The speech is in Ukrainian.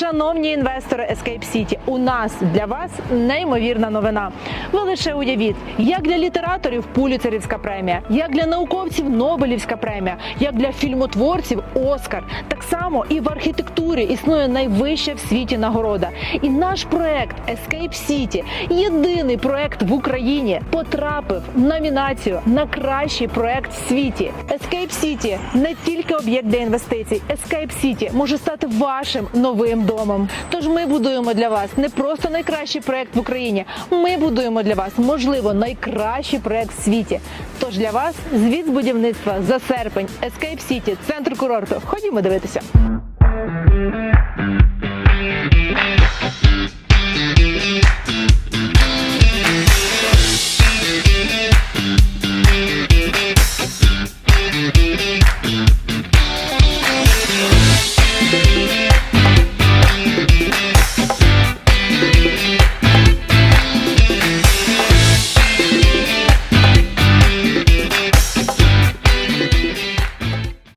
Шановні інвестори Escape City, у нас для вас неймовірна новина. Ви лише уявіть, як для літераторів Пуліцерівська премія, як для науковців Нобелівська премія, як для фільмотворців Оскар. Так само і в архітектурі існує найвища в світі нагорода. І наш проект Escape City, єдиний проект в Україні, потрапив в номінацію на кращий проект в світі. Escape City – не тільки об'єкт для інвестицій. Escape City може стати вашим новим домом. Тож ми будуємо для вас не просто найкращий проект в Україні. Ми будуємо для вас, можливо, найкращий проект в світі. Тож для вас звіт з будівництва за серпень Escape City, центр курорту. Ходімо дивитися.